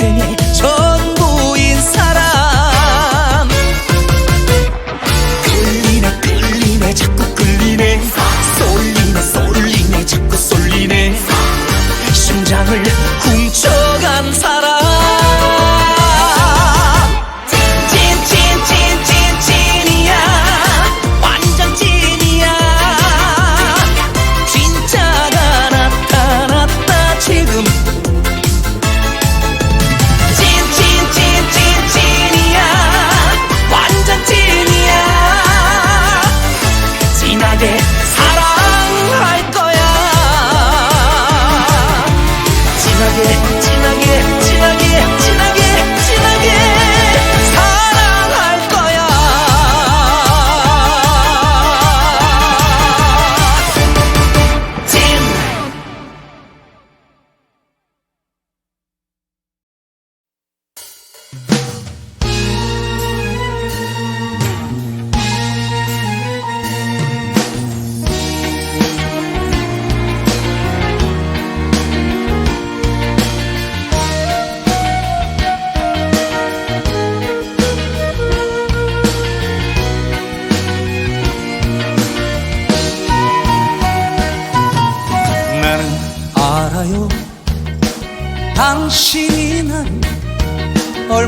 say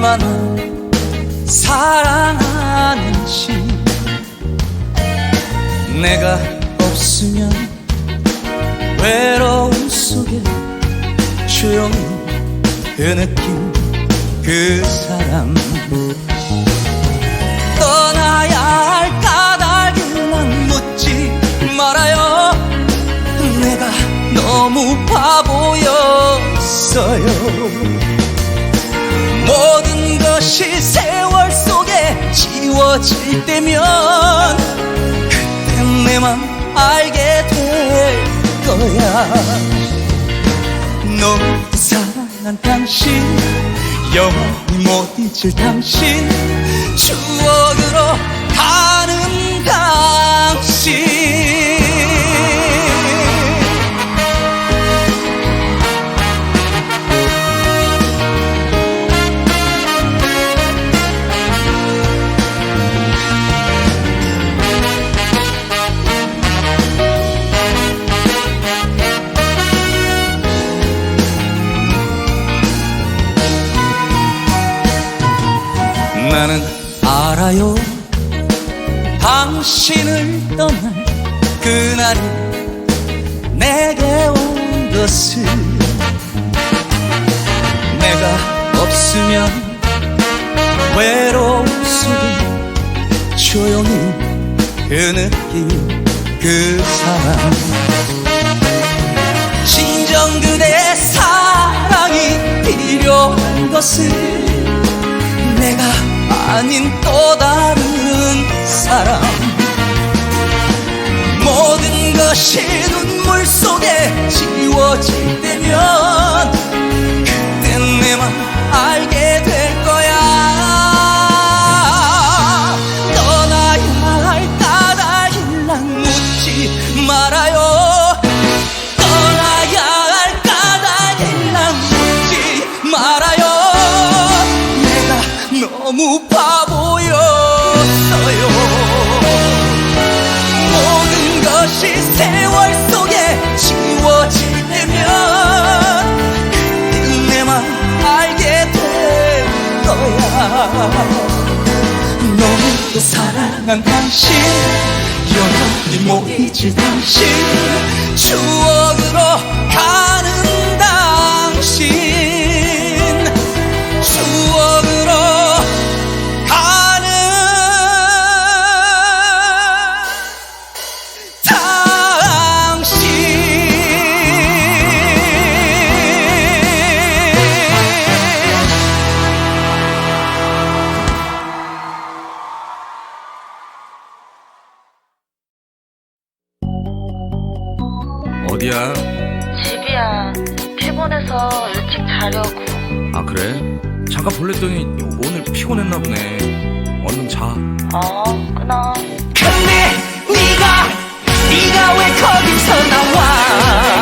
얼마나 사랑하는지 내가 없으면 외로움 속에 조용히 그 느낌 그 사람 지워질 때면 그때 내맘 알게 될 거야. 너무 사랑한 당신 영원히 못 잊을 당신 추억으로 가는 당신 나는 알아요. 당신을 떠날 그날이 내게 온 것을. 내가 없으면 외로움 속에 조용히 그 느낌 그 사람 진정 그대의 사랑이 필요한 것을 내가 아닌 또 다른 사람. 모든 것이 눈물 속에 지워질 너무 바보였어요. 모든 것이 세월 속에 지워질 때면 그때 내맘 알게 될 거야. 너무도 사랑한 당신 영원히 못 잊을 당신 추억으로 가는 당신 추억 어디야? 집이야. 피곤해서 일찍 자려고. 아 그래? 잠깐 볼랬더니 오늘 피곤했나 보네. 얼른 자. 어, 끊어. 근데 네가 네가 왜 거기서 나와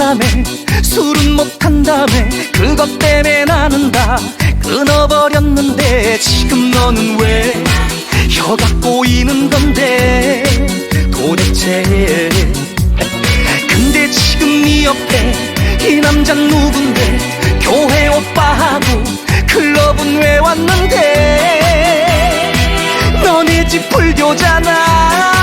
못하네. 술은 못한다며 그것 때문에 나는 다 끊어버렸는데 지금 너는 왜 혀가 꼬이는 건데 도대체. 근데 지금 네 옆에 이 남자 누군데 교회 오빠하고 클럽은 왜 왔는데? 너네 집 불교잖아